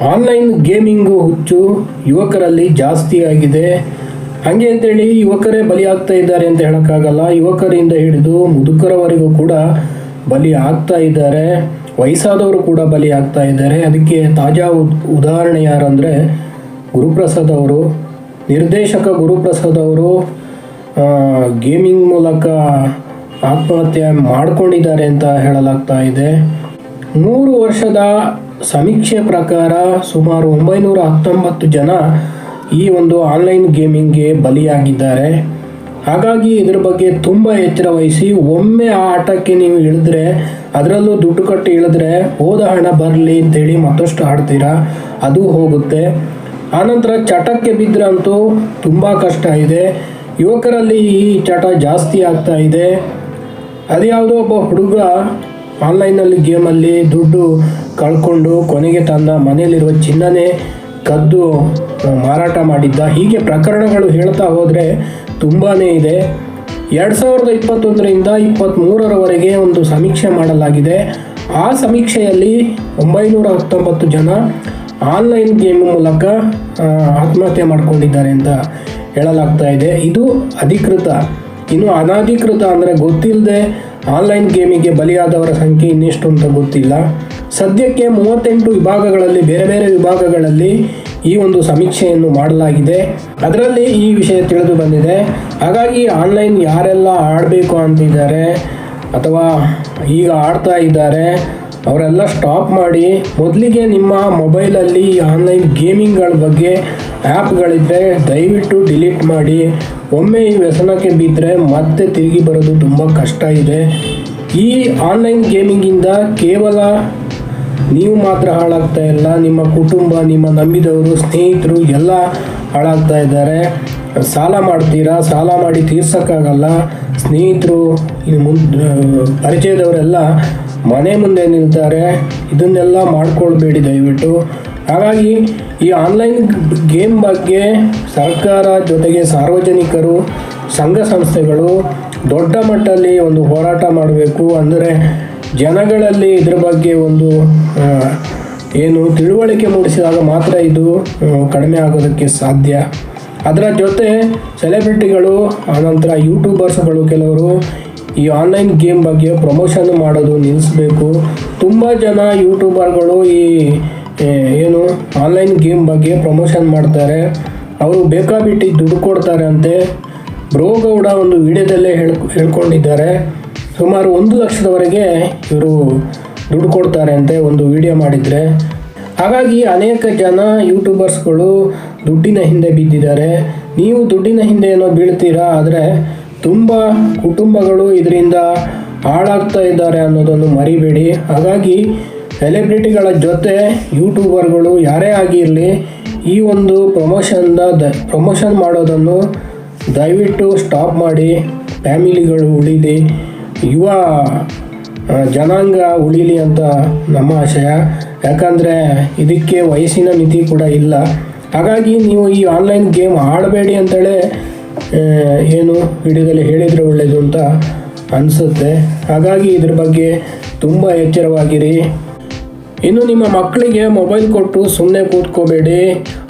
Online gaming ಹುಚ್ಚು ಯುವಕರಲ್ಲಿ ಜಾಸ್ತಿ ಆಗಿದೆ. ಹಂಗೆ ಅಂತೇಳಿ ಯುವಕರೇ ಬಲಿಯಾಗ್ತಾ ಇದ್ದಾರೆ ಅಂತ ಹೇಳೋಕ್ಕಾಗಲ್ಲ. ಯುವಕರಿಂದ ಹಿಡಿದು ಮುದುಕರವರೆಗೂ ಕೂಡ ಬಲಿ ಆಗ್ತಾ ಇದ್ದಾರೆ. ವಯಸ್ಸಾದವರು ಕೂಡ ಬಲಿ ಆಗ್ತಾ ಇದ್ದಾರೆ. ಅದಕ್ಕೆ ತಾಜಾ ಉದ್- ಉದಾಹರಣೆ ಯಾರಂದರೆ ಗುರುಪ್ರಸಾದ್ ಅವರು. ನಿರ್ದೇಶಕ ಗುರುಪ್ರಸಾದ್ ಅವರು ಗೇಮಿಂಗ್ ಮೂಲಕ ಆತ್ಮಹತ್ಯೆ ಮಾಡಿಕೊಂಡಿದ್ದಾರೆ ಅಂತ ಹೇಳಲಾಗ್ತಾ ಇದೆ. ಮೂರು ವರ್ಷದ ಸಮೀಕ್ಷೆ ಪ್ರಕಾರ ಸುಮಾರು ಒಂಬೈನೂರ ಹತ್ತೊಂಬತ್ತು ಜನ ಈ ಒಂದು ಆನ್ಲೈನ್ ಗೇಮಿಂಗ್ಗೆ ಬಲಿಯಾಗಿದ್ದಾರೆ. ಹಾಗಾಗಿ ಇದ್ರ ಬಗ್ಗೆ ತುಂಬ ಎಚ್ಚರ ವಹಿಸಿ, ಒಮ್ಮೆ ಆ ಆಟಕ್ಕೆ ನೀವು ಇಳಿದ್ರೆ, ಅದರಲ್ಲೂ ದುಡ್ಡು ಕಟ್ಟಿ ಇಳಿದ್ರೆ ಹೋದ ಹಣ ಬರಲಿ ಅಂತೇಳಿ ಮತ್ತಷ್ಟು ಆಡ್ತೀರಾ? ಅದು ಹೋಗುತ್ತೆ. ಆನಂತರ ಚಟಕ್ಕೆ ಬಿದ್ದರಂತೂ ತುಂಬ ಕಷ್ಟ ಇದೆ. ಯುವಕರಲ್ಲಿ ಈ ಚಟ ಜಾಸ್ತಿ ಆಗ್ತಾ ಇದೆ. ಅದ್ಯಾವುದೋ ಒಬ್ಬ ಹುಡುಗ ಆನ್ಲೈನಲ್ಲಿ ಗೇಮಲ್ಲಿ ದುಡ್ಡು ಕಳ್ಕೊಂಡು ಕೊನೆಗೆ ತಂದ ಮನೆಯಲ್ಲಿರುವ ಚಿನ್ನನೇ ಕದ್ದು ಮಾರಾಟ ಮಾಡಿದ್ದ. ಹೀಗೆ ಪ್ರಕರಣಗಳು ಹೇಳ್ತಾ ಹೋದರೆ ತುಂಬಾ ಇದೆ. ಎರಡು ಸಾವಿರದ ಇಪ್ಪತ್ತೊಂದರಿಂದ ಇಪ್ಪತ್ತ್ಮೂರರವರೆಗೆ ಒಂದು ಸಮೀಕ್ಷೆ ಮಾಡಲಾಗಿದೆ. ಆ ಸಮೀಕ್ಷೆಯಲ್ಲಿ ಒಂಬೈನೂರ ಹತ್ತೊಂಬತ್ತು ಜನ ಆನ್ಲೈನ್ ಗೇಮ್ ಮೂಲಕ ಆತ್ಮಹತ್ಯೆ ಮಾಡಿಕೊಂಡಿದ್ದಾರೆ ಅಂತ ಹೇಳಲಾಗ್ತಾ ಇದೆ. ಇದು ಅಧಿಕೃತ, ಇನ್ನು ಅನಧಿಕೃತ ಅಂದರೆ ಗೊತ್ತಿಲ್ಲದೆ ಆನ್ಲೈನ್ ಗೇಮಿಗೆ ಬಲಿಯಾದವರ ಸಂಖ್ಯೆ ಇನ್ನೆಷ್ಟು ಅಂತ ಗೊತ್ತಿಲ್ಲ. ಸದ್ಯಕ್ಕೆ ಮೂವತ್ತೆಂಟು ವಿಭಾಗಗಳಲ್ಲಿ, ಬೇರೆ ಬೇರೆ ವಿಭಾಗಗಳಲ್ಲಿ ಈ ಒಂದು ಸಮೀಕ್ಷೆಯನ್ನು ಮಾಡಲಾಗಿದೆ. ಅದರಲ್ಲಿ ಈ ವಿಷಯ ತಿಳಿದು ಬಂದಿದೆ. ಹಾಗಾಗಿ ಆನ್ಲೈನ್ ಯಾರೆಲ್ಲ ಆಡಬೇಕು ಅಂತಿದ್ದಾರೆ, ಅಥವಾ ಈಗ ಆಡ್ತಾ ಇದ್ದಾರೆ, ಅವರೆಲ್ಲ ಸ್ಟಾಪ್ ಮಾಡಿ, ಮೊದಲಿಗೆ ನಿಮ್ಮ ಮೊಬೈಲಲ್ಲಿ ಆನ್ಲೈನ್ ಗೇಮಿಂಗ್ಗಳ ಬಗ್ಗೆ ಆ್ಯಪ್ಗಳಿದ್ದರೆ ದಯವಿಟ್ಟು ಡಿಲೀಟ್ ಮಾಡಿ. ಒಮ್ಮೆ ಈ ವ್ಯಸನಕ್ಕೆ ಬಿದ್ದರೆ ಮತ್ತೆ ತಿರುಗಿ ಬರೋದು ತುಂಬ ಕಷ್ಟ ಇದೆ. ಈ ಆನ್ಲೈನ್ ಗೇಮಿಂಗಿಂದ ಕೇವಲ ನೀವು ಮಾತ್ರ ಹಾಳಾಗ್ತಾ ಇಲ್ಲ. ನಿಮ್ಮ ಕುಟುಂಬ, ನಿಮ್ಮ ನಂಬಿದವರು, ಸ್ನೇಹಿತರು ಎಲ್ಲ ಹಾಳಾಗ್ತಾ ಇದ್ದಾರೆ. ಸಾಲ ಮಾಡ್ತೀರಾ? ಸಾಲ ಮಾಡಿ ತೀರ್ಸೋಕ್ಕಾಗಲ್ಲ. ಸ್ನೇಹಿತರು ಮುನ್ ಪರಿಚಯದವರೆಲ್ಲ ಮನೆ ಮುಂದೆ ನಿಲ್ತಾರೆ. ಇದನ್ನೆಲ್ಲ ಮಾಡ್ಕೊಳ್ಬೇಡಿ ದಯವಿಟ್ಟು. ಹಾಗಾಗಿ ಈ ಆನ್ಲೈನ್ ಗೇಮ್ ಬಗ್ಗೆ ಸರ್ಕಾರ ಜೊತೆಗೆ ಸಾರ್ವಜನಿಕರು, ಸಂಘ ಸಂಸ್ಥೆಗಳು ದೊಡ್ಡ ಮಟ್ಟದಲ್ಲಿ ಒಂದು ಹೋರಾಟ ಮಾಡಬೇಕು. ಅಂದರೆ ಜನಗಳಲ್ಲಿ ಇದ್ರ ಬಗ್ಗೆ ಒಂದು ಏನು ತಿಳುವಳಿಕೆ ಮೂಡಿಸಿದಾಗ ಮಾತ್ರ ಇದು ಕಡಿಮೆ ಆಗೋದಕ್ಕೆ ಸಾಧ್ಯ. ಅದರ ಜೊತೆ ಸೆಲೆಬ್ರಿಟಿಗಳು ಆನಂತರ ಯೂಟ್ಯೂಬರ್ಸ್ಗಳು ಕೆಲವರು ಈ ಆನ್ಲೈನ್ ಗೇಮ್ ಬಗ್ಗೆ ಪ್ರಮೋಷನ್ ಮಾಡೋದು ನಿಲ್ಲಿಸಬೇಕು. ತುಂಬ ಜನ ಯೂಟ್ಯೂಬರ್ಗಳು ಈ ಏನು ಆನ್ಲೈನ್ ಗೇಮ್ ಬಗ್ಗೆ ಪ್ರಮೋಷನ್ ಮಾಡ್ತಾರೆ. ಅವರು ಬೇಕಾಬಿಟ್ಟು ದುಡ್ಡು ಕೊಡ್ತಾರೆ ಅಂತೆ ಬ್ರೋಗೌಡ ಒಂದು ವಿಡಿಯೋದಲ್ಲೇ ಹೇಳ್ ಹೇಳ್ಕೊಂಡಿದ್ದಾರೆ. ಸುಮಾರು ಒಂದು ಲಕ್ಷದವರೆಗೆ ಇವರು ದುಡ್ಡು ಕೊಡ್ತಾರೆ ಅಂತ ಒಂದು ವಿಡಿಯೋ ಮಾಡಿದರೆ. ಹಾಗಾಗಿ ಅನೇಕ ಜನ ಯೂಟ್ಯೂಬರ್ಸ್ಗಳು ದುಡ್ಡಿನ ಹಿಂದೆ ಬಿದ್ದಿದ್ದಾರೆ. ನೀವು ದುಡ್ಡಿನ ಹಿಂದೆ ಏನೋ ಬೀಳ್ತೀರಾ, ಆದರೆ ತುಂಬ ಕುಟುಂಬಗಳು ಇದರಿಂದ ಹಾಳಾಗ್ತಾ ಇದ್ದಾರೆ ಅನ್ನೋದನ್ನು ಮರಿಬೇಡಿ. ಹಾಗಾಗಿ ಸೆಲೆಬ್ರಿಟಿಗಳ ಜೊತೆ ಯೂಟ್ಯೂಬರ್ಗಳು ಯಾರೇ ಆಗಿರಲಿ, ಈ ಒಂದು ಪ್ರಮೋಷನ್ದ ದ ಪ್ರಮೋಷನ್ ಮಾಡೋದನ್ನು ದಯವಿಟ್ಟು ಸ್ಟಾಪ್ ಮಾಡಿ. ಫ್ಯಾಮಿಲಿಗಳು ಉಳಿಲಿ ಯುವ ಜನಾಂಗ ಉಳಿಲಿ ಅಂತ ನಮ್ಮ ಆಶಯ. ಯಾಕಂದರೆ ಇದಕ್ಕೆ ವಯಸ್ಸಿನ ಮಿತಿ ಕೂಡ ಇಲ್ಲ. ಹಾಗಾಗಿ ನೀವು ಈ ಆನ್ಲೈನ್ ಗೇಮ್ ಆಡಬೇಡಿ ಅಂತೇಳಿ ಏನು ವಿಡಿಯೋದಲ್ಲಿ ಹೇಳಿದರೆ ಒಳ್ಳೆಯದು ಅಂತ ಅನಿಸುತ್ತೆ. ಹಾಗಾಗಿ ಇದ್ರ ಬಗ್ಗೆ ತುಂಬ ಎಚ್ಚರವಾಗಿರಿ. ಇನ್ನು ನಿಮ್ಮ ಮಕ್ಕಳಿಗೆ ಮೊಬೈಲ್ ಕೊಟ್ಟು ಸುಮ್ಮನೆ ಕೂತ್ಕೋಬೇಡಿ.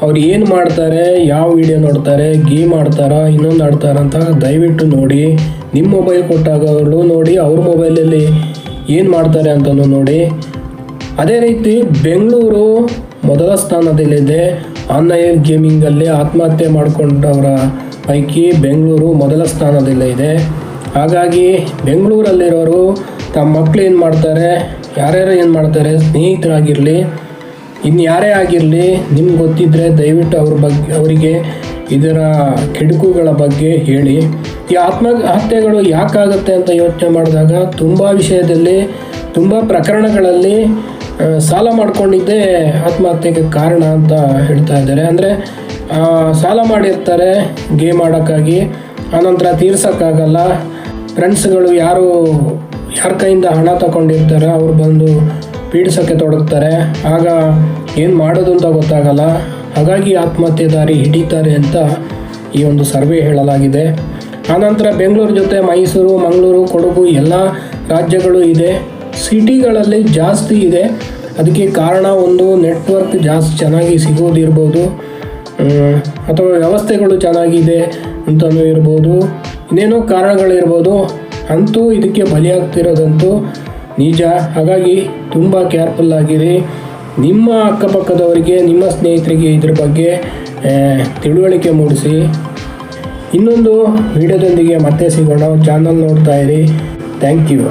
ಅವ್ರು ಏನು ಮಾಡ್ತಾರೆ, ಯಾವ ವಿಡಿಯೋ ನೋಡ್ತಾರೆ, ಗೇಮ್ ಆಡ್ತಾರಾ, ಇನ್ನೊಂದು ಆಡ್ತಾರ ಅಂತ ದಯವಿಟ್ಟು ನೋಡಿ. ನಿಮ್ಮ ಮೊಬೈಲ್ ಕೊಟ್ಟಾಗ ಅವರು ನೋಡಿ ಅವ್ರ ಮೊಬೈಲಲ್ಲಿ ಏನು ಮಾಡ್ತಾರೆ ಅಂತಲೂ ನೋಡಿ. ಅದೇ ರೀತಿ ಬೆಂಗಳೂರು ಮೊದಲ ಸ್ಥಾನದಲ್ಲಿದೆ. ಆನ್ಲೈನ್ ಗೇಮಿಂಗಲ್ಲಿ ಆತ್ಮಹತ್ಯೆ ಮಾಡಿಕೊಂಡವರ ಪೈಕಿ ಬೆಂಗಳೂರು ಮೊದಲ ಸ್ಥಾನದಲ್ಲಿದೆ ಹಾಗಾಗಿ ಬೆಂಗಳೂರಲ್ಲಿರೋರು ತಮ್ಮ ಮಕ್ಕಳು ಏನು ಮಾಡ್ತಾರೆ? ಯಾರ್ಯಾರು ಏನು ಮಾಡ್ತಾರೆ? ಸ್ನೇಹಿತರಾಗಿರಲಿ ಇನ್ನು ಯಾರೇ ಆಗಿರಲಿ, ನಿಮ್ಗೆ ಗೊತ್ತಿದ್ದರೆ ದಯವಿಟ್ಟು ಅವ್ರ ಬಗ್ಗೆ ಅವರಿಗೆ ಇದರ ಕೆಡುಕುಗಳ ಬಗ್ಗೆ ಹೇಳಿ. ಈ ಆತ್ಮಹತ್ಯೆಗಳು ಯಾಕಾಗುತ್ತೆ ಅಂತ ಯೋಚನೆ ಮಾಡಿದಾಗ ತುಂಬ ವಿಷಯದಲ್ಲಿ, ತುಂಬ ಪ್ರಕರಣಗಳಲ್ಲಿ ಸಾಲ ಮಾಡಿಕೊಂಡಿದ್ದೇ ಆತ್ಮಹತ್ಯೆಗೆ ಕಾರಣ ಅಂತ ಹೇಳ್ತಾ ಇದ್ದಾರೆ. ಅಂದರೆ ಸಾಲ ಮಾಡಿರ್ತಾರೆ ಗೇಮ್ ಆಡೋಕ್ಕಾಗಿ, ಆನಂತರ ತೀರ್ಸೋಕ್ಕಾಗಲ್ಲ. ಫ್ರೆಂಡ್ಸ್ಗಳು ಯಾರು, ಯಾರ ಕೈಯಿಂದ ಹಣ ತಗೊಂಡಿರ್ತಾರೆ ಅವ್ರು ಬಂದು ಪೀಡಿಸೋಕ್ಕೆ ತೊಡಗ್ತಾರೆ. ಆಗ ಏನು ಮಾಡೋದು ಅಂತ ಗೊತ್ತಾಗಲ್ಲ. ಹಾಗಾಗಿ ಆತ್ಮಹತ್ಯೆ ದಾರಿ ಹಿಡಿತಾರೆ ಅಂತ ಈ ಒಂದು ಸರ್ವೆ ಹೇಳಲಾಗಿದೆ. ಆನಂತರ ಬೆಂಗಳೂರು ಜೊತೆ ಮೈಸೂರು, ಮಂಗಳೂರು, ಕೊಡಗು ಎಲ್ಲ ರಾಜ್ಯಗಳು ಇದೆ. ಸಿಟಿಗಳಲ್ಲಿ ಜಾಸ್ತಿ ಇದೆ. ಅದಕ್ಕೆ ಕಾರಣ ಒಂದು, ನೆಟ್ವರ್ಕ್ ಜಾಸ್ತಿ ಚೆನ್ನಾಗಿ ಸಿಗೋದಿರ್ಬೋದು. ಅಥವಾ ವ್ಯವಸ್ಥೆಗಳು ಚೆನ್ನಾಗಿದೆ ಅಂತಲೂ ಇರ್ಬೋದು. ಇನ್ನೇನೋ ಕಾರಣಗಳಿರ್ಬೋದು. ಅಂತೂ ಇದಕ್ಕೆ ಬಲಿಯಾಗ್ತಿರೋದಂತೂ ನಿಜ. ಹಾಗಾಗಿ ತುಂಬ ಕೇರ್ಫುಲ್ ಆಗಿರಿ. ನಿಮ್ಮ ಅಕ್ಕಪಕ್ಕದವರಿಗೆ, ನಿಮ್ಮ ಸ್ನೇಹಿತರಿಗೆ ಇದ್ರ ಬಗ್ಗೆ ತಿಳುವಳಿಕೆ ಮೂಡಿಸಿ. ಇನ್ನೊಂದು ವಿಡಿಯೋದೊಂದಿಗೆ ಮತ್ತೆ ಸಿಗೋಣ. ಚಾನಲ್ ನೋಡ್ತಾ ಇರಿ. Thank you